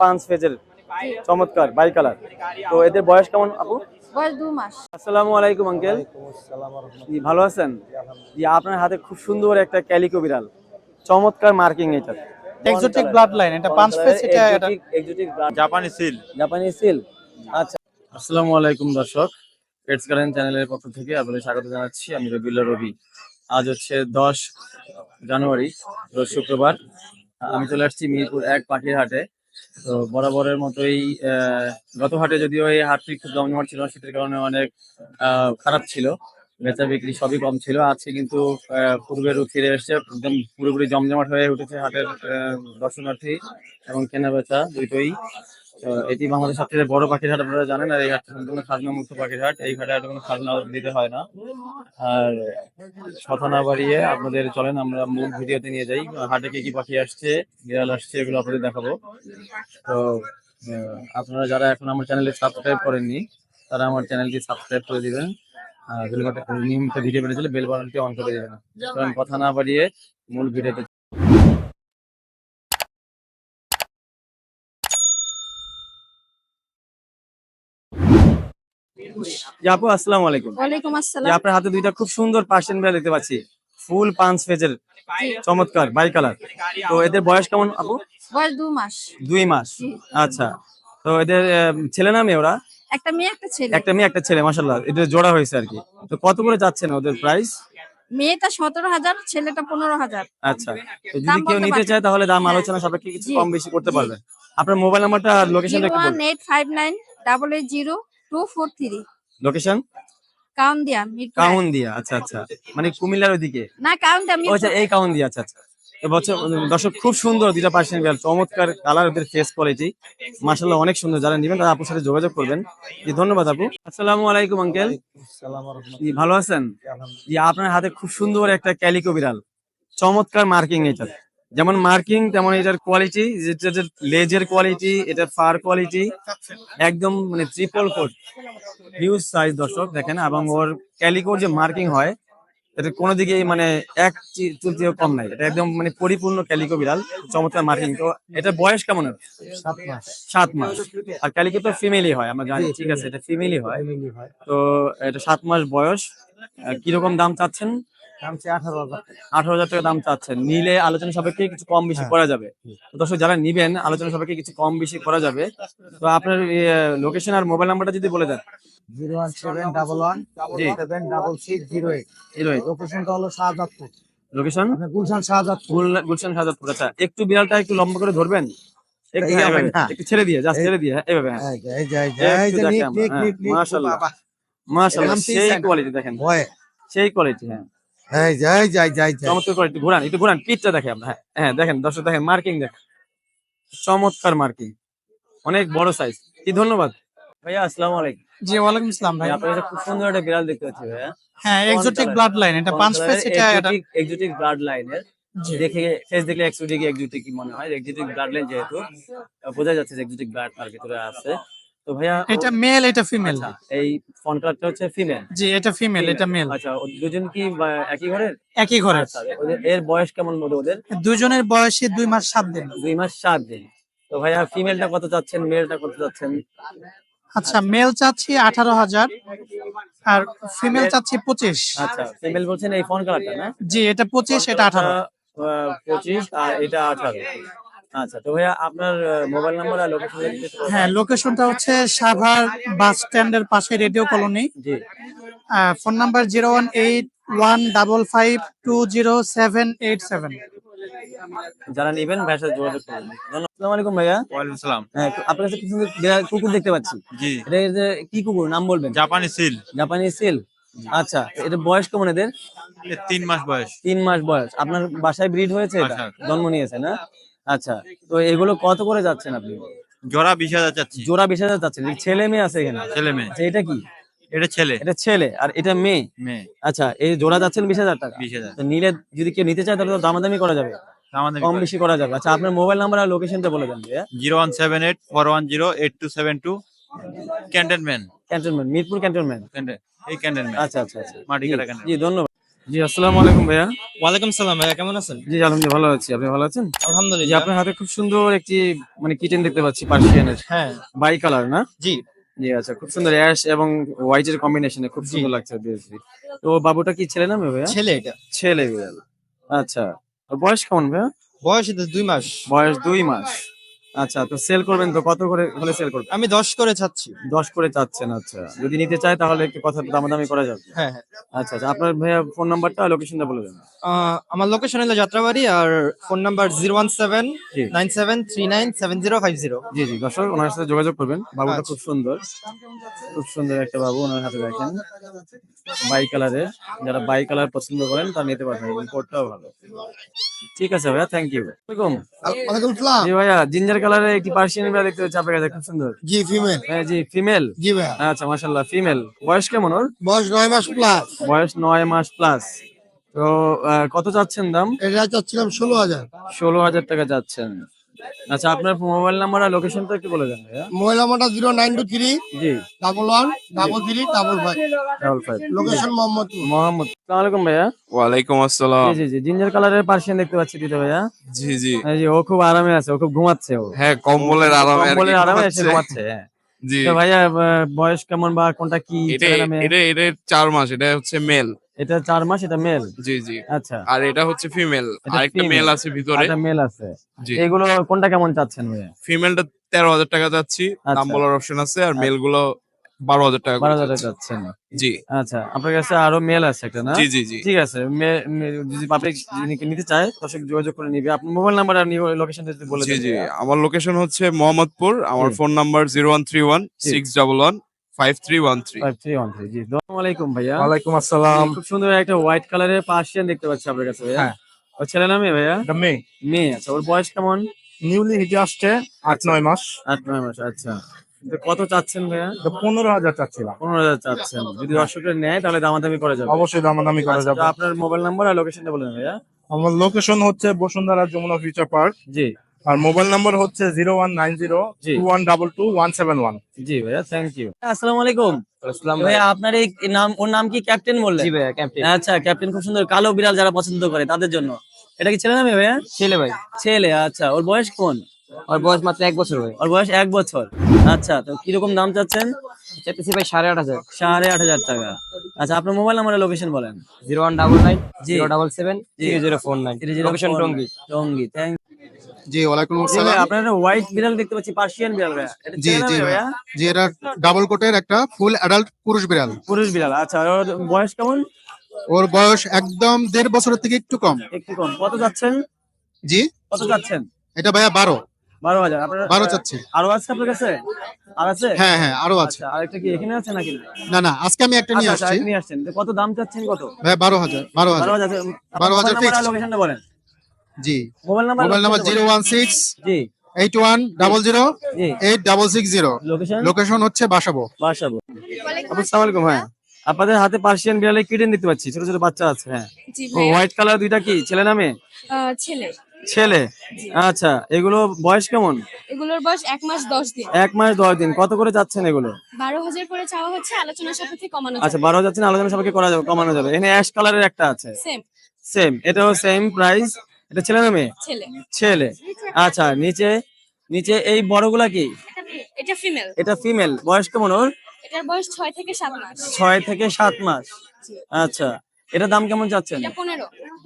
পাঁচ ফেজের চমৎকার বাই কালার। তো এদের বয়স কেমন আপু? বয়স দু মাস। আসসালামু আলাইকুম আঙ্কেল। ভালো আছেন? জি আপনার হাতে খুব সুন্দর একটা ক্যালিকো বিড়াল চমৎকার মার্কিং এটা। এক্সোটিক ব্লাড লাইন এটা পাঁচ পেজ এটা এটা এক্সোটিক জাপানি সিল জাপানি সিল আচ্ছা। আসসালামু আলাইকুম দর্শক। পেটস গার্ডেন চ্যানেলের পক্ষ থেকে আপনাদের স্বাগত জানাচ্ছি। আমি রবিউল্লাহ রবি। আজ হচ্ছে দশ জানুয়ারি রোজ শুক্রবার। আমি চলে আসছি মিরপুর এক পাখির হাটে। তো বরাবরের মতোই গত হাটে যদিও এই হাটটি খুব জমজমাট ছিল শীতের কারণে অনেক খারাপ ছিল। বেচা বিক্রি সবই কম ছিল। আজকে কিন্তু পূর্বের ফিরে এসছে, একদম পুরোপুরি জমজমাট হয়ে উঠেছে হাটের দর্শনার্থী এবং কেনা বেচা দুটোই। তো এটি বাংলাদেশ সবচেয়ে বড় পাখির হাট, আপনারা জানেন, আর এই হাটটা সম্পূর্ণ খাজনা মুক্ত পাখির হাট। এই হাটে কোনো খাজনা দিতে হয় না। আর কথা না বাড়িয়ে আপনাদের চলেন, আমরা মূল ভিডিওতে নিয়ে যাই। হাটে কি কি পাখি আসছে, বিড়াল আসছে, এগুলো আপনাদের দেখাবো। তো আপনারা যারা এখন আমার চ্যানেলে সাবস্ক্রাইব করেননি, তারা আমার চ্যানেলটি সাবস্ক্রাইব করে দিবেন। নিয়মিত ভিডিও চলে বেল বাটনটি অন করে দিবেন। কথা না বাড়িয়ে মূল ভিডিওতে আপু আসসালামু আলাইকুম। ওয়ালাইকুম আসসালাম। আপনার হাতে দুইটা খুব সুন্দর পার্সিয়ান বিড়াল দেখতে পাচ্ছি। ফুল পাঁচ ফেজের চমৎকার বাই কালার। তো এদের বয়স কেমন আপু? বয়স দু মাস। দুই মাস। আচ্ছা। তো এদের ছেলে না মেয়ে ওরা? একটা মেয়ে একটা ছেলে। একটা মেয়ে একটা ছেলে মাসাল্লাহ এদের জোড়া হয়েছে আর কি। তো কত করে যাচ্ছেন ওদের প্রাইস মেয়েটা সতেরো হাজার ছেলেটা পনেরো হাজার। আচ্ছা। তো যদি কেউ নিতে চায় তাহলে দাম হ্যাঁ। আলোচনা সাপেক্ষে কিছু কম বেশি করতে জি। পারবেন আপনার মোবাইল নাম্বারটা আর লোকেশনটা eight five nine double eight zero two four three location আচ্ছা আচ্ছা। মানে কুমিল্লার না আচ্ছা এই আচ্ছা আচ্ছা। এবছর দর্শক খুব সুন্দর দুইটা পার্সেন্ট বিড়াল চমৎকার কালার ওদের ফেস কোয়ালিটি মাশাল্লাহ অনেক সুন্দর। যারা নেবেন তারা আপুর সাথে যোগাযোগ করবেন। জি ধন্যবাদ আপু। আসসালামু আলাইকুম আঙ্কেল জি ভালো আছেন? জি আপনার হাতে খুব সুন্দর একটা ক্যালিকো বিড়াল। চমৎকার মার্কিং এটা যেমন মার্কিং তেমন এটার কোয়ালিটি যেটা লেজের কোয়ালিটি এটার ফার কোয়ালিটি একদম মানে ট্রিপল কোট হিউজ সাইজ দর্শক দেখেন এবং ওর ক্যালিকোর যে মার্কিং হয় এটা কোনো দিকে মানে এক চি- কম নাই। এটা একদম মানে পরিপূর্ণ ক্যালিকো বিড়াল চমৎকার মার্কিং তো এটা বয়স কেমন? সাত মাস। সাত মাস। আর ক্যালিকো তো ফিমেলই হয় আমরা জানি ঠিক আছে এটা ফিমেলই হয়। তো এটা সাত মাস বয়স। কীরকম দাম চাচ্ছেন? আঠারো হাজার। টাকা দাম চাচ্ছেন। নিলে আলোচনা সাপেক্ষে কিছু কম বেশি। করা যাবে। দর্শক যারা নিবেন আলোচনা সাপেক্ষে কিছু কম বেশি করা যাবে। তো আপনার লোকেশন আর মোবাইল নাম্বারটা যদি বলে দেন। Zero one seven double one seven double six zero eight. Zero লোকেশনটা হলো শাহজাদপুর। লোকেশন আপনার গুলশান শাহজাদপুর। গুলশান সাজাদপুর আচ্ছা একটু বিড়ালটা একটু লম্বা করে ধরবেন? একটু হ্যাঁ। একটু ছেড়ে দিয়ে জাস্ট ছেড়ে দিয়ে হ্যাঁ, এভাবে হ্যাঁ। মাশাআল্লাহ। মাশাআল্লাহ সেই কোয়ালিটি দেখেন। সেই কোয়ালিটি হ্যাঁ। এই যে, এই যে, এই যে, চমৎকার কোয়ালিটি ঘুরান একটু ঘুরান পিচটা দেখে আমরা হ্যাঁ হ্যাঁ দেখেন দর্শক দেখেন মার্কিং দেখেন চমৎকার মার্কিং। অনেক বড় সাইজ কি ধন্যবাদ। ভাইয়া আসসালামু আলাইকুম। জি ওয়ালাইকুম আসসালাম ভাই। আপনার খুব সুন্দর একটা বিড়াল দেখতে পাচ্ছি ভাইয়া। হ্যাঁ এক্সোটিক ব্লাড লাইন এটা পাঁচ পেজ এটা এক্সোটিক ব্লাড লাইনের দেখে ফেস দেখলে এক্সোটিক এক্সোটিক মনে হয়? এক্সোটিক ব্লাড লাইন যেহেতু বোঝা যাচ্ছে যে এক্সোটিক ব্লাড ভিতরে আছে। তো ভাইয়া এটা মেল এটা ফিমেল আচ্ছা, এই ফোন কালারটা হচ্ছে ফিমেল জি এটা ফিমেল এটা মেল আচ্ছা দুজন কি একই ঘরের? একই ঘরে আচ্ছা, এর বয়স কেমন মতো ওদের? দুজনের বয়সে দুই মাস সাত দিন। দুই মাস সাত দিন। তো ভাইয়া ফিমেলটা কত চাচ্ছেন মেলটা কত চাচ্ছেন? আচ্ছা মেল চাচ্ছি আঠারো হাজার আর ফিমেল চাচ্ছি পঁচিশ। আচ্ছা ফিমেল বলছেন এই ফোন কালারটা না? জি এটা পঁচিশ এটা আঠারো। আহ, পঁচিশ আর এটা আঠারো। আচ্ছা তো ভাইয়া আপনার মোবাইল নাম্বার আর লোকেশন হ্যাঁ লোকেশনটা হচ্ছে সাভার বাস স্ট্যান্ডের পাশে রেডিও কলোনি। জি। Phone number zero one eight one double five two zero seven eight seven যারা নেবেন ভাইয়ের সাথে যোগাযোগ করবেন আসসালামু আলাইকুম ভাইয়া। ওয়ালাইকুম সালাম। হ্যাঁ আপনার কাছে কিছু কুকুর দেখতে পাচ্ছি। জি। এটা যে কি কুকুর? নাম বলবেন। জাপানি সিল। জাপানি সিল? আচ্ছা এটা বয়স কেমন এদের? তিন মাস বয়স। তিন মাস বয়স। আপনার বাসায় ব্রিড হয়েছে এটা? জন্ম নিয়েছে না? আচ্ছা তো এগুলো কত করে যাচ্ছেন আপনি? জোড়া বিশ হাজার চাচ্ছি। জোড়া বিশ হাজার যাচ্ছেন ছেলে মেয়ে আছে এখানে? ছেলে মেয়ে। আচ্ছা এটা কি? এটা ছেলে। এটা ছেলে আর এটা মেয়ে? মেয়ে। আচ্ছা এই জোড়া যাচ্ছেন বিশ হাজার টাকা। বিশ হাজার। তো নিলে যদি কেউ নিতে চায় তাহলে তো দামাদামি করা যাবে। কম বেশি করা যাবে। আচ্ছা আপনার মোবাইল নাম্বার আর লোকেশনটা বলে দেন ভাইয়া। Zero one seven eight four one zero eight two seven two cantonment. Mirpur cantonment. এই আচ্ছা আচ্ছা আচ্ছা। জি ধন্যবাদ। জি আসসালামু আলাইকুম ভাইয়া। ওয়ালাইকুম সালাম ভাইয়া কেমন আছেন? জি আলহামদুলিল্লাহ ভালো আছি। আপনি ভালো আছেন? আলহামদুলিল্লাহ। আপনার হাতে খুব সুন্দর একটি মানে কিচেন দেখতে পাচ্ছি পার্সিয়ানের হ্যাঁ। বাই কালার না? জি। জি আচ্ছা খুব সুন্দর অ্যাশ এবং হোয়াইট এর কম্বিনেশনে খুব সুন্দর লাগছে দেখছি। তো বাবুটা কি ছেলে নামে ভাইয়া? ছেলে এটা। ছেলে বিড়াল। আচ্ছা বয়স কেমন ভাইয়া? বয়স দুই মাস। বয়স দুই মাস। আচ্ছা তো সেল করবেন তো কত করে হলে সেল করবেন? আমি দশ করে চাচ্ছি। দশ করে চাচ্ছেন আচ্ছা। যদি নিতে চায় তাহলে একটু কথা দামাদামি করা যাবে। হ্যাঁ হ্যাঁ। আচ্ছা আচ্ছা আপনার ভাইয়া ফোন নাম্বারটা লোকেশনটা বলে দেন। আহ, আমার লোকেশন হলো যাত্রাবাড়ি আর phone number zero one seven জি। Nine seven three nine seven zero five zero জি জি দর্শক ওনার সাথে যোগাযোগ করবেন। বাবুটা আচ্ছা। খুব সুন্দর। খুব সুন্দর একটা বাবু ওনার হাতে দেখেন। বাই কালারের। যারা বাই কালার পছন্দ করেন তারা নিতে পারবেন এবং কোটটাও ভালো। ঠিক আছে ভাইয়া থ্যাংক ইউ ওয়ালাইকুম। ভাইয়া জিঞ্জার কালারের একটি পার্সিয়ান ভাইয়া দেখতে পাচ্ছি আপনার কাছে খুব সুন্দর। জি ফিমেল হ্যাঁ জি ফিমেল জি ভাই আচ্ছা মাশাআল্লাহ ফিমেল বয়স কেমন ওর? বয়স 9 মাস প্লাস বয়স 9 মাস প্লাস তো কত চাচ্ছেন দাম? এটা চাচ্ছিলাম ষোলো হাজার। ষোলো হাজার টাকা যাচ্ছেন আচ্ছা আপনার মোবাইল নাম্বার আর লোকেশনটা একটু বলে দেন ভাইয়া। মোবাইল নাম্বারটা জিরো নাইন টু থ্রি জি। Double one double three double five. Double five. Location Mohammadpur. Mohammad সালাম আলাইকুম ভাইয়া। ওয়ালাইকুম আসসালাম। জি জি জি। জিঞ্জার কালারের পার্সিয়ান দেখতে পাচ্ছি দিতে ভাইয়া। জি জি। এই যে ও খুব আরামে আছে ও খুব ঘুমাচ্ছে ও। হ্যাঁ কম্বলের আরামে আর কম্বলের আরামে এসে ঘুমাচ্ছে। হ্যাঁ। জি। তো ভাইয়া বয়স কেমন বা কোনটা কি? এটা এটা চার মাস এটা হচ্ছে মেল এটা চার মাস এটা মেল জি জি। আচ্ছা। আর এটা হচ্ছে ফিমেল আরেকটা মেল আছে ভিতরে। একটা মেল আছে। এগুলো কোনটা কেমন চাচ্ছেন ভাইয়া? ফিমেলটা তেরো হাজার টাকা দাম আচ্ছা। বলার অপশন আছে। আর মেলগুলো বারো হাজার টাকা বারো হাজার চাচ্ছেন। জি। আচ্ছা আপনার কাছে আরও মেল আছে একটা না? জি জি জি। ঠিক আছে। যদি পাবলিক নিতে চায় দর্শক যোগাযোগ করে নিবে। আপনার মোবাইল নাম্বার আর লোকেশনটা যদি বলে জি জি। আমার লোকেশন হচ্ছে মোহাম্মদপুর। আমার phone number zero one three one. Six double one five three one three 5313 জি। আসসালামু আলাইকুম ভাইয়া। ওয়ালাইকুম আসসালাম। খুব সুন্দর একটা হোয়াইট কালারের পার্সিয়ান দেখতে পাচ্ছি আপনার কাছে ভাইয়া। হ্যাঁ। ও ছেলে নামে ভাইয়া? এটা মেয়ে। মেয়ে আচ্ছা। ওর বয়স কেমন? নিউলি হিটে আসছে আট নয় মাস। আট নয় মাস আচ্ছা। কত চাচ্ছেন ভাইয়া? পনেরো হাজার চাচ্ছিলাম। পনেরো হাজার চাচ্ছেন। যদি দর্শকের নেয় তাহলে দামাদামি করা যাবে। অবশ্যই দামাদামি করা আচ্ছা, যাবে। আপনার মোবাইল নাম্বার আর লোকেশনটা বলেন ভাইয়া। আমার লোকেশন হচ্ছে বসুন্ধরা যমুনা ফিউচার পার্ক জি। আর মোবাইল নাম্বার হচ্ছে জিরো ওয়ান নাইন জিরো জি। Two one double two one seven one. জি ভাইয়া থ্যাংক ইউ আসসালামু আলাইকুম। ভাইয়া আপনার এই নাম ওর নাম কি ক্যাপ্টেন বললেন? জি ভাইয়া ক্যাপ্টেন আচ্ছা ক্যাপ্টেন খুব সুন্দর। কালো বিড়াল যারা পছন্দ করে তাদের জন্য। এটা কি ছেলে নামে ভাইয়া? ছেলে ভাই। ছেলে আচ্ছা। ওর বয়স কোন? ওর বয়স মাত্র এক বছর ভাই। ওর বয়স এক বছর। আচ্ছা তো কীরকম দাম চাচ্ছেন? চাইতেছি ভাই সাড়ে আট হাজার। সাড়ে আট হাজার টাকা। আচ্ছা আপনার মোবাইল নাম্বার লোকেশন বলেন। Zero one double nine zero double seven zero zero four nine. Location Tongi. Tongi thank জি ওয়ালাইকুম ভাই আপনার হোয়াইট বিড়াল দেখতে পাচ্ছি পার্সিয়ান বিড়াল ভাইয়া। জি, জি ভাইয়া। জি এটা ডাবল কোটের একটা ফুল অ্যাডাল্ট পুরুষ বিড়াল। পুরুষ বিড়াল আচ্ছা ওর বয়স কেমন? ওর বয়স একদম দেড় বছরের থেকে একটু কম। একটু কম। কত যাচ্ছেন? জি। কত যাচ্ছেন? এটা ভাইয়া বারো। বারো হাজার। আপনার বারো চাচ্ছি আরও আছে আপনার কাছে? আর আছে? হ্যাঁ হ্যাঁ আরও আছে। আচ্ছা আরেকটা কি এখানে আছে নাকি না? না আজকে আমি একটা নিয়ে আচ্ছা, আচ্ছা, আসছি। নিয়ে আসছেন। কত দাম চাচ্ছেন কত? ভাইয়া বারো হাজার বারো হাজার। বারো হাজার লোকেশনটা বলেন। জি। Mobile number mobile number zero one six জি। এইট ওয়ান ডাবল জিরো জি। Eight double six zero. Location হচ্ছে বাসাবো। বাসাবো। আসসালামু আলাইকুম হ্যাঁ। আপনাদের হাতে পার্সিয়ান বিড়ালে কিটেন দেখতে পাচ্ছি ছোট ছোট বাচ্চা আছে হ্যাঁ। জি ও হোয়াইট কালার দুইটা কি? ছেলে নামে ছেলে। ছেলে? আচ্ছা এগুলো বয়স কেমন? এগুলোর বয়স এক মাস দশ দিন। এক মাস দশ দিন। কত করে যাচ্ছেন এগুলো? বারো হাজার করে চাওয়া হচ্ছে আলোচনা সাপেক্ষে কমানো আচ্ছা বারো যাচ্ছেন আলোচনা সবাইকে করা যাবে কমানো যাবে। এখানে অ্যাশ কালারের একটা আছে। সেম। সেম এটাও সেম প্রাইস। এটা ছেলে না মেয়ে? ছেলে। আচ্ছা নিচে নিচে এই বড়গুলা কি? এটা ফিমেল। এটা ফিমেল। বয়স কেমন ওর? এটার বয়স ছয় থেকে সাত মাস। থেকে আচ্ছা এটা দাম কেমন চাচ্ছেন? এটা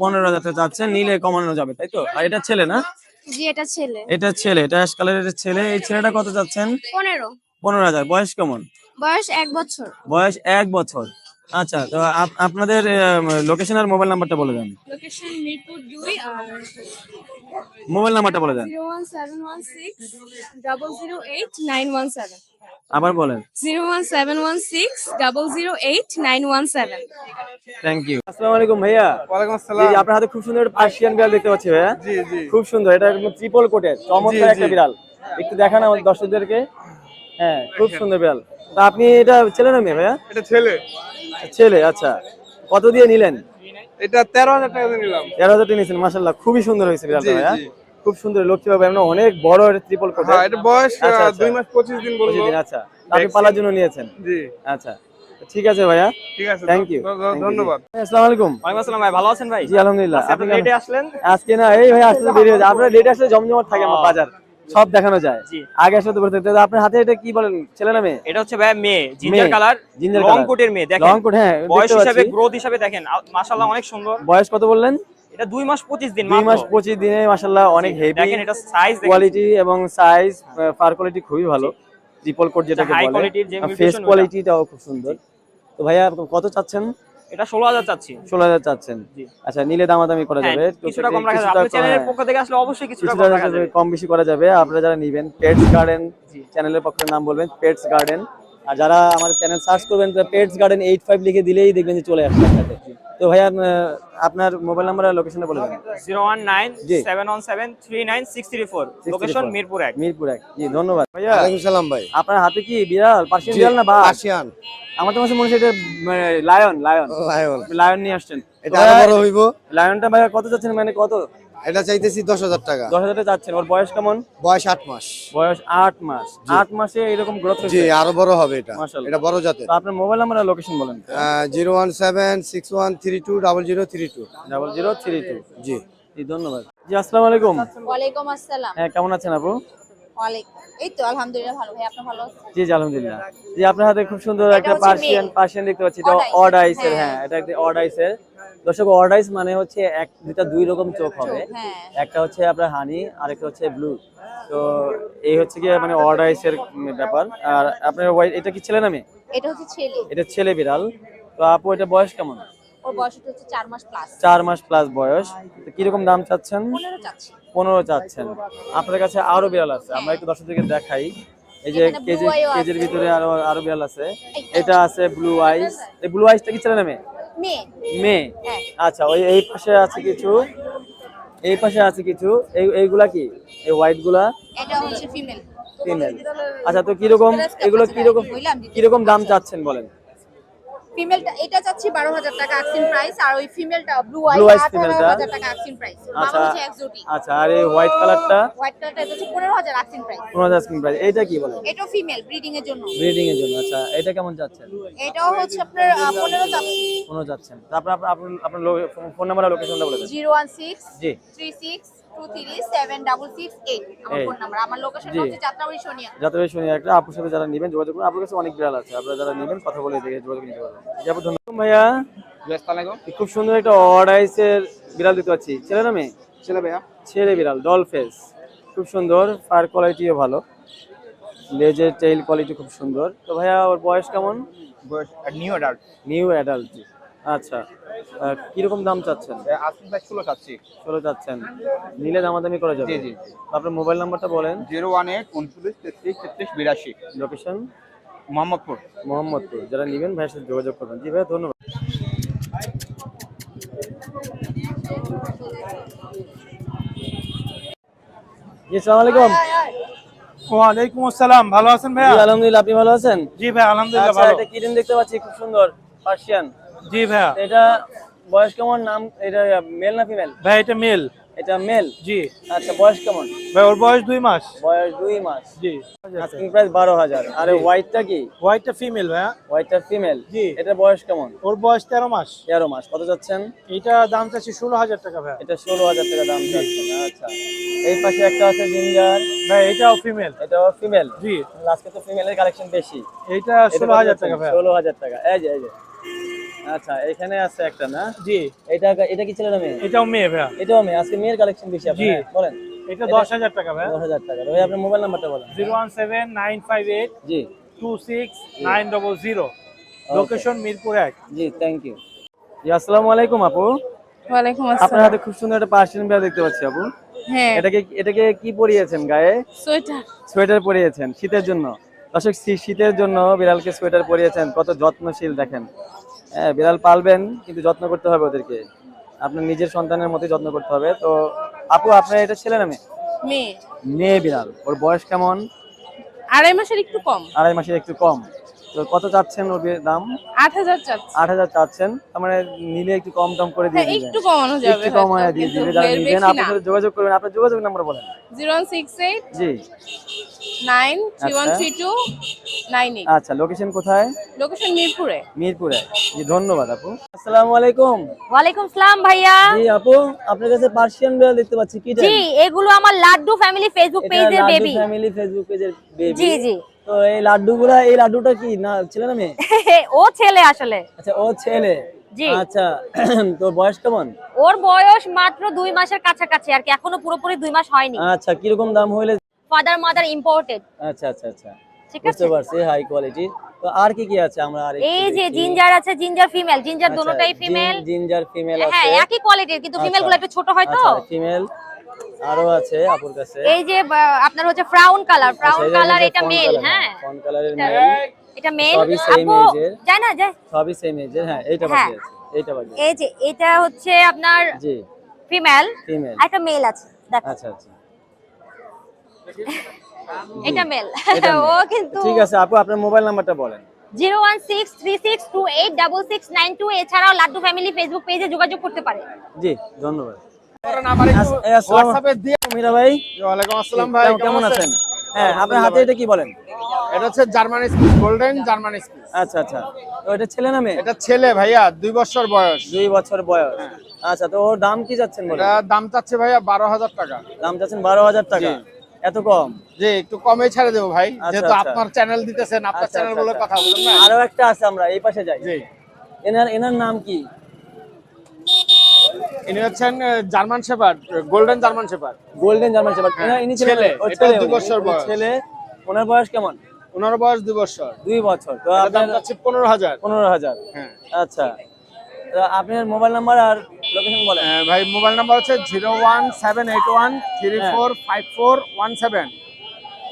পনেরো। হাজার টাকা চাচ্ছেন নিলে কমানো যাবে তাই তো? আর এটা ছেলে না? জি এটা ছেলে। এটা ছেলে এটা অ্যাশ কালারের ছেলে এই ছেলেটা কত চাচ্ছেন? পনেরো। পনেরো হাজার। বয়স কেমন? বয়স এক বছর। বয়স এক বছর। আচ্ছা তো আপ- আপনাদের লোকেশন আর মোবাইল নাম্বারটা বলে দেন। লোকেশন মিরপুর দুই আর মোবাইল নাম্বারটা বলে দেন। Zero one seven one six double zero eight nine one seven. আবার বলেন। Zero one seven one six double zero eight nine one seven. Thank you আসসালামু আলাইকুম ভাইয়া। ওয়ালাইকুম জি জি, আপনার হাতে খুব সুন্দর পার্সিয়ান বিড়াল দেখতে পাচ্ছি ভাইয়া। জি জি। খুব সুন্দর এটা ট্রিপল কোটের চমৎকার একটা বিড়াল। একটু দেখান আমাদের দর্শকদেরকে। হ্যাঁ খুব সুন্দর বিড়াল। তা আপনি এটা ছেলে না মেয়ে ভাইয়া? এটা ছেলে। ছেলে আচ্ছা। কত দিয়ে নিলেন? এটা তেরো হাজার টাকা দিয়ে নিলাম। তেরো হাজার টাকা নিয়েছেন মাসাল্লাহ খুবই সুন্দর হয়েছে বিড়ালটা ভাইয়া। খুব সুন্দর লক্ষ্মী বাবু এমন অনেক বড় ট্রিপল কোটের হ্যাঁ এটা বয়স আচ্ছা, আচ্ছা। দুই মাস পঁচিশ দিন বলব প্রতিদিন আচ্ছা। আপনি পালার জন্য নিয়েছেন? জি। আচ্ছা। ঠিক আছে ভাইয়া। ঠিক আছে থ্যাংক ইউ ধন্যবাদ। আসসালামু আলাইকুম। ওয়ালাইকুম আসসালাম ভাই ভালো আছেন ভাই? জি আলহামদুলিল্লাহ। আপনি আপনি লেটে আসলেন? আজকে না এই ভাই আসতে দেরি হয়েছে আপনার লেট আসলে জমজমাট থাকে আমার বাজার। সব দেখানো যায়। আগে আসলে বলতে আপনার হাতে এটা কি বলেন? ছেলে না মেয়ে? এটা হচ্ছে ভাই মেয়ে জিঞ্জার কালার ginger লং কোটের মেয়ে দেখেন। লং কোট হ্যাঁ বয়স হিসাবে গ্রোথ হিসাবে দেখেন মাশাআল্লাহ অনেক সুন্দর। বয়স কত বললেন? এটা দুই মাস পঁচিশ দিন দুই মাস মাত্র। পঁচিশ দিনে মাসাল্লাহ অনেক হেভি দেখেন এটা সাইজ কোয়ালিটি এবং সাইজ ফার কোয়ালিটি খুবই ভালো। ট্রিপল কোট যেটাকে বলে। ফেস কোয়ালিটিটাও খুব সুন্দর। তো ভাইয়া কত চাচ্ছেন? এটা ষোলো হাজার চাচ্ছি। ষোলো হাজার চাচ্ছেন? আচ্ছা নিলে দামাদামি করা হ্যাঁ, যাবে কিছুটা কম রাখা যাবে। চ্যানেলের পক্ষ থেকে আসলে অবশ্যই কিছুটা কম রাখা যাবে। কম বেশি করা যাবে। আপনারা যারা নিবেন পেটস গার্ডেন চ্যানেলের পক্ষে নাম বলবেন পেটস গার্ডেন আর যারা আমার চ্যানেল সার্চ করবেন পেটস গার্ডেন এইট ফাইভ লিখে দিলেই দেখবেন যে চলে আসবে আপনাদের তো ভাইয়া আহ, আপনার মোবাইল নাম্বার আর লোকেশনটা বলে দেন zero one nine seven one seven three nine six three four location Mirpur এক। মিরপুর এক। জি ধন্যবাদ। ভাইয়া সালাম ভাই। আপনার হাতে কি বিড়াল পার্সিয়ান বিড়াল না বা আসিয়ান আমার তো মাসে মনে হচ্ছে এটা লায়ন লায়ন লায়ন লায়ন নিয়ে আসছেন। এটা আরও বড় হইব। লায়নটা ভাইয়া কত যাচ্ছেন মানে কত? এটা চাইতেছি দশ হাজার টাকা। দশ হাজার চাচ্ছেন ওর বয়স কেমন? বয়স আট মাস। বয়স আট মাস। আট মাসে এরকম গ্রোথ জি আরও বড় হবে এটা। মাশাআল্লাহ। এটা বড় জাতের। আপনার মোবাইল নাম্বার লোকেশন বলেন। Zero one seven six one three two double zero three two. Double zero three two. জি। জি ধন্যবাদ। জি আসসালামু আলাইকুম। ওয়ালাইকুম আসসালাম। হ্যাঁ কেমন আছেন আপু? এই তো আলহামদুলিল্লাহ ভালো। ভাই আপনি ভালো আছেন? জি জি আলহামদুলিল্লাহ। জি আপনার হাতে খুব সুন্দর একটা পার্সিয়ান পার্সিয়ান দেখতে পাচ্ছি। এটা অড আইসের হ্যাঁ। হ্যাঁ এটা একটা অড আইসের দর্শক অড আইস মানে হচ্ছে এক দুটা দুই রকম চোখ হবে। হ্যাঁ। একটা হচ্ছে আপনার হানি আর একটা হচ্ছে ব্লু তো এই হচ্ছে কি মানে অড এর ব্যাপার। আর আপনার white- এটা কি ছেলে নামে এটা হচ্ছে ছেলে। এটা ছেলে বিড়াল। তো আপু এটা বয়স কেমন? ওর বয়স হচ্ছে চার মাস প্লাস চার মাস প্লাস বয়স। তো কীরকম দাম চাচ্ছেন? পনেরো চাচ্ছি। পনেরো চাচ্ছেন। আপনার কাছে আরও বিড়াল আছে। আমরা একটু দর্শকদেরকে দেখাই। এই যে কেজি কেজির ভিতরে আরও আরও বিড়াল আছে। এটা আছে ব্লু আইস এই ব্লু আইসটা কি ছেলে নামে মেয়ে? মেয়ে। হ্যাঁ। আচ্ছা ওই এই পাশে আছে কিছু? এই পাশে আছে কিছু? এই এইগুলা কি? এই হোয়াইটগুলা? এটা হচ্ছে ফিমেল ফিমেল আচ্ছা তো কীরকম এগুলো কীরকম কীরকম দাম চাচ্ছেন বলেন? ফিমেলটা এটা চাচ্ছি 12000 টাকা আকসিন প্রাইস আর ওই ফিমেলটা ব্লু আই 18000 টাকা আকসিন প্রাইস মামা আচ্ছা, হচ্ছে এক্সোটিক আচ্ছা আর এই হোয়াইট কালারটা হোয়াইট কালারটা হচ্ছে 15000 আকসিন প্রাইস 15000 আকসিন প্রাইস এটা কি বলে? এটা ফিমেল ব্রিডিং এর জন্য। ব্রিডিং এর জন্য আচ্ছা এটা কেমন যাচ্ছে? এটাও হচ্ছে আপনার 15 যাচ্ছে। যাচ্ছে। তারপর আপনার আপনার ফোন নাম্বার আর লোকেশনটা বলে দেন। 016 জি। 36 আমার ফোন নাম্বার আমার লোকেশন হচ্ছে যাত্রাবাড়ি সোনিয়া। যাতে শুনি একটা আপুর সাথে যারা নেবেন যোগাযোগ করুন। কাছে অনেক বিড়াল আছে আপনারা যারা নেবেন কথা বলে দেখে যোগাযোগ নিতে পারবেন। যাব ধন্যবাদ। ভাইয়া। খুব সুন্দর একটা অর্ডাইসের বিড়াল দিতে পাচ্ছি। ছেলে না মেয়ে? ছেলে ভাইয়া। ছেলে বিড়াল ডল ফেস খুব সুন্দর ফার কোয়ালিটিও ভালো। লেজের টেইল কোয়ালিটি খুব সুন্দর। তো ভাইয়া ওর বয়স কেমন? নিউ অ্যাডাল্ট নিউ অ্যাডাল্ট আচ্ছা। কীরকম দাম চাচ্ছেন? আসিফ ভাই ষোলো চাচ্ছি। চলে যাচ্ছেন নিলে দামাদামি করা যাবে? জি, জি। আপনার মোবাইল নাম্বারটা বলেন। জিরো ওয়ান এইট উনচল্লিশ তেত্রিশ তেত্রিশ বিরাশি। লোকেশন? মোহাম্মদপুর। মোহাম্মদপুর। যারা নেবেন ভাইয়ের সাথে যোগাযোগ করবেন। জি ভাইয়া ধন্যবাদ। জি সালাম আলাইকুম। ওয়ালাইকুম আসসালাম। ভালো আছেন জি আলহামদুলিল্লাহ আপনি ভালো আছেন? জি ভাই আলহামদুলিল্লাহ আচ্ছা এটা কিরিন দেখতে পাচ্ছি খুব সুন্দর। পার্সিয়ান। জি ভাইয়া। এটা বয়স কেমন? নাম এটা মেল না ফিমেল ভাই এটা মেল এটা মেল জি। আচ্ছা বয়স কেমন? ভাই ওর বয়স দুই মাস। বয়স দুই মাস। জি। আস্কিং প্রাইস বারো হাজার। আরে হোয়াইটটা কি? হোয়াইটটা ফিমেল ভাইয়া। হোয়াইটটা ফিমেল জি। এটা বয়স কেমন? ওর বয়স তেরো মাস। তেরো মাস। কত যাচ্ছেন? এটা দাম চাচ্ছি ষোলো হাজার টাকা ভাইয়া। এটা ষোলো হাজার টাকা দাম যাচ্ছেন আচ্ছা। এই পাশে একটা আছে জিঞ্জার ভাই এটাও ফিমেল এটাও ফিমেল জি। আজকে তো ফিমেলের কালেকশন বেশি। এটা ষোলো হাজার টাকা ভাইয়া। ষোলো হাজার টাকা। এই যে এই যে। আচ্ছা এখানে আছে একটা না? জি এটা এটা কি ছিল মেয়ে? এটাও মেয়ে ভাইয়া। এটাও মেয়ে আজকে মেয়ের কালেকশন বেশি আপনার হ্যাঁ, বলেন। এটা দশ হাজার টাকা ভাইয়া। দশ হাজার টাকা। ভাই আপনার মোবাইল নাম্বারটা বলেন। Zero one seven nine five eight জি। Two six nine double zero. Location Mirpur এক। জি থ্যাংক ইউ জি আসসালামু আলাইকুম আপু। ওয়ালাইকুম আপনার হাতে খুব সুন্দর একটা পার্সিয়ান বিড়াল দেখতে পাচ্ছি আপু। হ্যাঁ। এটাকে এটাকে কি পরিয়েছেন গায়ে? সোয়েটার। সোয়েটার পরিয়েছেন শীতের জন্য। দর্শক শীতের জন্য বিড়ালকে সোয়েটার পরিয়েছেন কত যত্নশীল দেখেন। হ্যাঁ বিড়াল পালবেন কিন্তু যত্ন করতে হবে ওদেরকে। আপনার নিজের সন্তানের মতোই যত্ন করতে হবে। তো আপু আপনার এটা ছেলে নামে মেয়ে? মেয়ে। বিড়াল ওর বয়স কেমন? আড়াই মাসের একটু কম। আড়াই মাসের একটু কম। তো কত চাচ্ছেন ওর দাম? আট হাজার চাচ্ছি। আট হাজার চাচ্ছেন। মানে নিলে একটু কম দাম করে দিয়ে হ্যাঁ দিবেন। একটু কমানো যাবে একটু কম হয়ে দিয়ে দিবে যারা নিবেন আপনার যোগাযোগ করবেন। আপনার যোগাযোগ নাম্বার বলেন। ওয়ান সিক্স এইট জি। নাইন আচ্ছা। লোকেশন কোথায়? লোকেশন মিরপুরে। মিরপুরে। জি ধন্যবাদ আপু। আসসালামু আলাইকুম। ওয়ালাইকুম সালাম ভাইয়া। জি আপু আপনার কাছে পার্সিয়ান বিড়াল দেখতে পাচ্ছি কি জি এগুলো আমার লাড্ডু ফ্যামিলি ফেসবুক পেজের বেবি ফ্যামিলি ফেসবুক পেজের বেবি জি জি। তো এই লাড্ডুগুলা এই লাড্ডুটা কি? না ছেলে না মেয়ে? ও ছেলে আসলে। আচ্ছা ও ছেলে। জি। আচ্ছা তোর বয়স কেমন? ওর বয়স মাত্র দুই মাসের কাছাকাছি আর কি এখনও পুরোপুরি দুই মাস হয়নি। আচ্ছা কীরকম দাম হইলে? ফাদার মাদার ইম্পোর্টেড আচ্ছা আচ্ছা আচ্ছা। ঠিক বুঝতে পারছি হাই কোয়ালিটি তো আর কি কি আছে আমরা আর এই যে জিঞ্জার আছে জিঞ্জার ফিমেল জিঞ্জার দুটোটাই ফিমেল জিঞ্জার ফিমেল আছে হ্যাঁ একই কোয়ালিটির কিন্তু ফিমেলগুলো একটু ছোট হয় তো। ফিমেল আরও আছে আপুর কাছে। এই যে আপনার হচ্ছে ব্রাউন কালার ব্রাউন কালার এটা মেল হ্যাঁ। ফন কালারের মেল এটা মেল আপু যায় না যায়। সবই সেম এজের হ্যাঁ এইটা হ্যাঁ। বাকি আছে এইটা বাকি এই যে এটা হচ্ছে আপনার জি। ফিমেল ফিমেল একটা মেল আছে দেখো। আচ্ছা আচ্ছা। এটা মেল ও কিন্তু ঠিক আছে আপু আপনার মোবাইল নাম্বারটা বলেন। Zero one six three six two eight double six nine two এছাড়াও লাড্ডু ফ্যামিলি ফেসবুক পেজে যোগাযোগ করতে পারে। জি ধন্যবাদ। মীরা ভাই। ওয়ালাইকুম আসসালাম ভাই কেমন- আছেন? হ্যাঁ আপনার হাতে এটা কি বলেন? এটা হচ্ছে German speech golden German speech আচ্ছা আচ্ছা। তো এটা ছেলে না মেয়ে? এটা ছেলে ভাইয়া দুই বছর বয়স। দুই বছর বয়স। আচ্ছা তো ওর দাম কি যাচ্ছেন বলেন? এটা দাম চাচ্ছে ভাইয়া বারো হাজার টাকা। দাম যাচ্ছেন বারো হাজার টাকা। এত কম? জি একটু কমে ছেড়ে দেবো ভাই। আচ্ছা, যেহেতু আচ্ছা। আপনার চ্যানেল দিতেছেন আপনার চ্যানেল আচ্ছা, বলে। কথা বলুন না। আরও একটা আছে আমরা এই পাশে যাই। জি। এনার এনার নাম কি? ইনি হচ্ছেন German shepherd golden German shepherd. Golden German shepherd. হ্যাঁ, ইনি ছেলে এটা বছর বয়স। ছেলে ওনার বয়স কেমন? ওনার বয়স দুই বছর। দুই বছর। তো আপনার হাজার। পনেরো হাজার। হ্যাঁ। আচ্ছা। তো আপনার মোবাইল নাম্বার আর লোকেশন বলেন। ভাই মোবাইল নাম্বার হচ্ছে zero one seven eight one three. Four five four one seven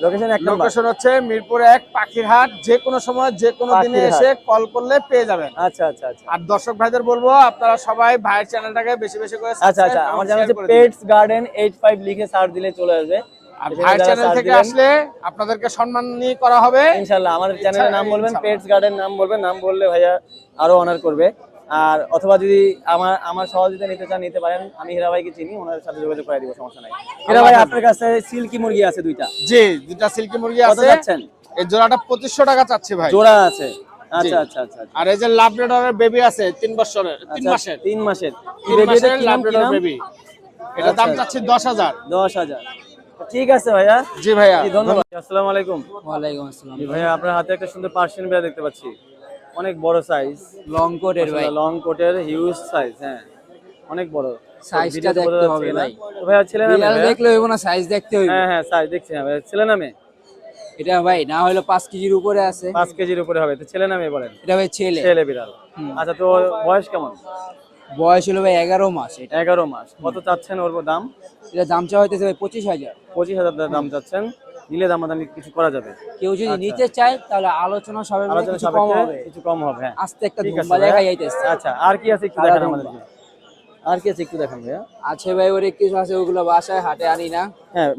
location এক লোকেশন হচ্ছে মিরপুর এক পাখিরহাট যে কোনো সময় যে কোনো দিনে এসে কল করলে পেয়ে যাবেন। আচ্ছা আচ্ছা আচ্ছা। আর দর্শক ভাইদের বলব আপনারা সবাই ভাইয়ের চ্যানেলটাকে বেশি বেশি করে আচ্ছা আচ্ছা। আমার জানা আছে পেটস গার্ডেন এইট ফাইভ লিখে সার্চ দিলে চলে আসবে। আর ভাইয়ের চ্যানেল থেকে আসলে আপনাদেরকে সম্মান নিয়ে করা হবে। ইনশাল্লাহ। আমাদের চ্যানেলের নাম বলবেন পেটস গার্ডেন নাম বলবেন। নাম বললে ভাইয়া আরও অনার করবে। আর অথবা যদি আমার আমার সহযোগিতা নিতে চান নিতে পারেন। আমি হীরা ভাইকে চিনি ওনার সাথে যোগাযোগ করে দিব সমস্যা নাই। হীরা ভাই আপনার কাছে সিল্কি মুরগি আছে দুইটা? জি দুটা সিল্কি মুরগি কত আছে। যাচ্ছেন? এই জোড়াটা পঁচিশশো টাকা চাচ্ছে ভাই। জোড়া আছে। আচ্ছা আচ্ছা আচ্ছা আচ্ছা। আর এই যে বেবি আছে তিন বছরের তিন আচ্ছা, মাসের। তিন মাসের। মাসের কি নাম? বেবি এটা দাম আচ্ছা। চাচ্ছে দশ হাজার। দশ হাজার। ঠিক আছে ভাইয়া। জি ভাইয়া। ধন্যবাদ। আসসালামু আলাইকুম। ওয়ালাইকুম আসসালাম। ভাইয়া আপনার হাতে একটা সুন্দর পার্সিয়ান বিড়াল দেখতে পাচ্ছি। অনেক বড় সাইজ লং কোটের ভাই। লং কোটের হিউজ সাইজ হ্যাঁ। অনেক বড়। সাইজটা দেখতে হবে। ভাই। তো ভাইয়া ছেলে না মেয়ে? দেখলে হইব না সাইজ দেখতে হইব। হ্যাঁ হ্যাঁ সাইজ দেখছি হ্যাঁ ভাইয়া। ছেলে না মেয়ে? এটা ভাই না হইল পাঁচ কেজির উপরে আছে। পাঁচ কেজির উপরে হবে। তো ছেলে না মেয়ে বলেন? এটা ভাই ছেলে। ছেলে বিড়াল। আচ্ছা তো বয়স কেমন? বয়স হলো ভাই এগারো মাস এটা। এগারো মাস। কত চাচ্ছেন ওর দাম? এটা দাম চাওয়া হইতেছে ভাই পঁচিশ হাজার। পঁচিশ হাজার দাম চাচ্ছেন। নিলে দাম দাম কিছু করা যাবে। কেউ যদি আচ্ছা। নিতে চায় তাহলে আলোচনা সবাই আলোচনা কিছু কম হবে। কিছু কম হবে হ্যাঁ। আস্তে একটা ধুম্বা দেখা। যাইতেছে। আচ্ছা আর কি আছে একটু দেখান ধুম্বা। আমাদেরকে। আর কি আছে একটু দেখান ভাইয়া। আছে ভাই ওর কিছু আছে ওগুলো বাসায় হাটে আনি না। হ্যাঁ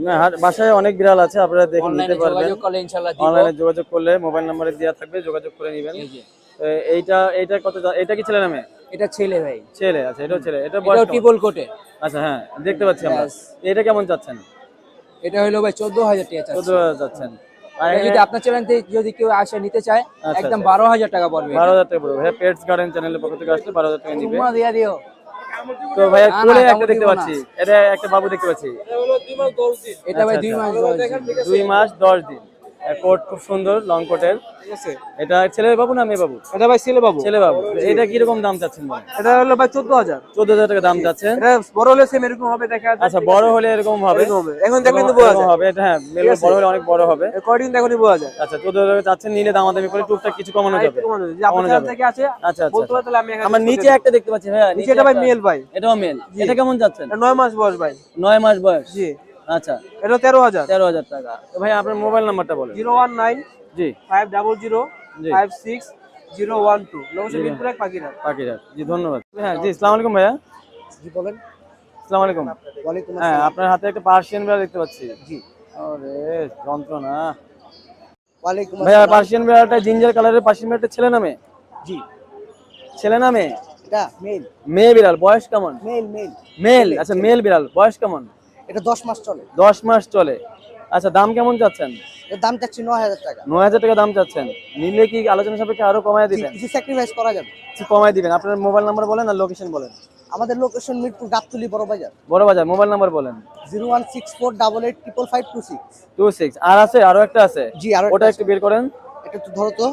বাসায় অনেক বিড়াল আছে আপনারা দেখে নিতে পারবেন। যোগাযোগ করলে ইনশাল্লাহ দিব। অনলাইনে যোগাযোগ করলে মোবাইল নাম্বারে দেওয়া থাকবে যোগাযোগ করে নেবেন। এই যে, এইটা এইটা কত এটা কি ছেলে নামে এটা ছেলে ভাই। ছেলে আছে এটাও ছেলে এটা বয়স? ট্রিপল কোটের আচ্ছা হ্যাঁ দেখতে পাচ্ছি আমরা। এটা কেমন চাচ্ছেন? এটা হলো ভাই চোদ্দ হাজার টাকা। চোদ্দ হাজার যাচ্ছেন। যদি আপনার চ্যানেল থেকে যদি কেউ আসে নিতে চায় আচ্ছা, একদম আচ্ছা। বারো হাজার টাকা পড়বে বারো হাজার টাকা পড়বে। হ্যাঁ পেটস গার্ডেন চ্যানেলের পক্ষ থেকে আসলে বারো হাজার টাকা নিবে। তোমরা দিয়া দিও। তো ভাইয়া কোলে একটা দেখতে পাচ্ছি। এটা একটা বাবু দেখতে পাচ্ছি। এটা ভাই আচ্ছা, দুই আচ্ছা। মাস দুই মাস দশ দিন। কোট খুব সুন্দর লং কোটের ঠিক আছে। এটা ছেলের বাবু না মেয়ে বাবু? এটা ভাই ছেলে বাবু। ছেলে বাবু। এটা কীরকম দাম চাচ্ছেন বলেন? এটা হলো ভাই চোদ্দ হাজার। চোদ্দ হাজার টাকা দাম চাচ্ছেন। এটা বড় হলে সেম এরকম হবে দেখা আচ্ছা বড় হলে এরকম হবে? এখন দেখলে বোঝা হবে। এটা হ্যাঁ মেল বড় হলে অনেক বড় হবে। রেকর্ডিং দেখুন বোঝা যায় আচ্ছা চোদ্দ হাজার টাকা চাচ্ছেন নিলে দামাদামি করে টুকটাক কিছু কমানো যাবে। কমানো যাবে। থেকে আছে আচ্ছা আচ্ছা বলতে আমি আমার নিচে একটা দেখতে পাচ্ছি ভাইয়া নিচে এটা ভাই মেল ভাই। এটাও মেল এটা কেমন যাচ্ছেন নয় মাস বয়স ভাই। নয় মাস বয়স। জি। আচ্ছা। এটা তেরো হাজার। তেরো হাজার টাকা। তো ভাই আপনার মোবাইল নাম্বারটা বলেন। জিরো ওয়ান নাইন জি। Five double zero five six zero one two. পাখিরা জি। ধন্যবাদ। হ্যাঁ জি আসসালামু আলাইকুম ভাইয়া। জি বলেন। আসসালামু আলাইকুম। হ্যাঁ আপনার হাতে একটা পার্সিয়ান বিড়াল দেখতে পাচ্ছি। জি। আরে যন্ত্রণা। ভাইয়া পার্সিয়ান বিড়ালটা জিঞ্জার কালারের পার্সিয়ান বিড়ালটা ছেলে নামে জি। ছেলে না মেয়ে? এটা মেল। মেয়ে বিড়াল বয়স কেমন? Male male. মেল আচ্ছা মেল বিড়াল বয়স কেমন? এটা দশ মাস চলে। দশ মাস চলে। আচ্ছা দাম কেমন চাচ্ছেন? এর দাম চাচ্ছি নয় হাজার টাকা। নয় হাজার টাকা দাম চাচ্ছেন। নিলে কি আলোচনা সাপেক্ষে আরও কমায় দিবেন? কিছু স্যাক্রিফাইস করা যাবে। কিছু কমায় দিবেন। আপনার মোবাইল নাম্বার বলেন আর লোকেশন বলেন। আমাদের লোকেশন মিরপুর গাবতলি বড় বাজার। বড় বাজার মোবাইল নাম্বার বলেন। Zero one six four double eight triple five two six. Two six আর আছে? আরও একটা আছে? জি আর ওটা একটু বের করেন। এটা একটু ধরো তো।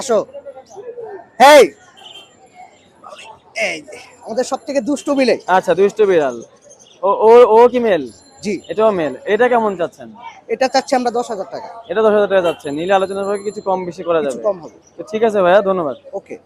আসো। হেই এই আমাদের সব থেকে দুষ্ট মিলে আচ্ছা দুষ্টু বিড়াল। ও ও ও কি মেল? জি। এটাও মেল। এটা কেমন চাচ্ছেন? এটা চাচ্ছি আমরা দশ হাজার টাকা। এটা দশ হাজার টাকা চাচ্ছেন। নিলে আলোচনা কিছু কম বেশি করা যাবে। কম হবে। তো ঠিক আছে ভাইয়া ধন্যবাদ। ওকে।